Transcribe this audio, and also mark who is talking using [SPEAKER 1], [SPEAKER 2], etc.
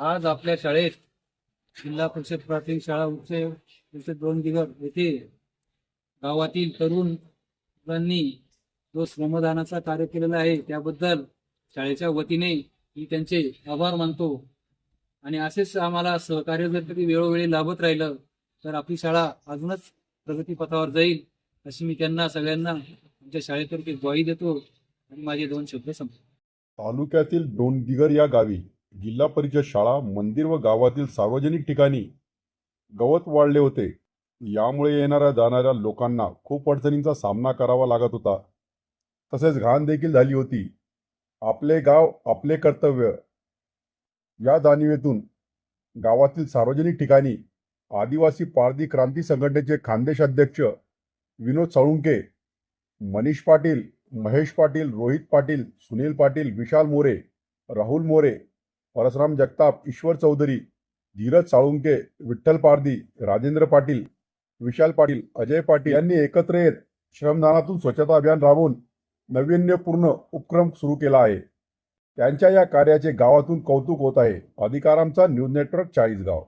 [SPEAKER 1] आज आपल्या शाळेत जिल्हा परिषद प्राथमिक शाळा उच्च दोन दिगर येथे गावातील तरुण मुलांनी जो श्रमदानाचा कार्य केलेला आहे त्याबद्दल शाळेच्या वतीने मी त्यांचे आभार मानतो. आणि असेच आम्हाला सहकार्य जर कधी वेळोवेळी लाभत राहिलं तर आपली शाळा अजूनच प्रगतीपथावर जाईल अशी मी त्यांना सगळ्यांना आमच्या शाळेतर्फे ग्वाही देतो. आणि माझे दोन शब्द संपतो
[SPEAKER 2] तालुक्यातील डोंगदिगर या गावी जिल्हा परिषद शाळा मंदिर व गावातील सार्वजनिक ठिकाणी गवत वाढले होते. यामुळे येणाऱ्या जाणाऱ्या लोकांना खूप अडचणींचा सामना करावा लागत होता. तसेच घाण देखील झाली होती. आपले गाव आपले कर्तव्य या जाणीवेतून गावातील सार्वजनिक ठिकाणी आदिवासी पारधी क्रांती संघटनेचे खानदेश अध्यक्ष विनोद साळुंके मनीष पाटील महेश पाटील रोहित पाटील सुनील पाटील विशाल मोरे राहुल मोरे परसराम जगताप ईश्वर चौधरी धीरज साळुंके विठ्ठल पारदी राजेंद्र पाटील विशाल पाटील अजय पाटील यांनी एकत्र येत श्रमदानातून स्वच्छता अभियान राबवून नाविन्यपूर्ण उपक्रम सुरू केला आहे. त्यांच्या या कार्याचे गावातून कौतुक होत आहे. अधिकारांचा न्यूज नेटवर्क चाळीसगाव.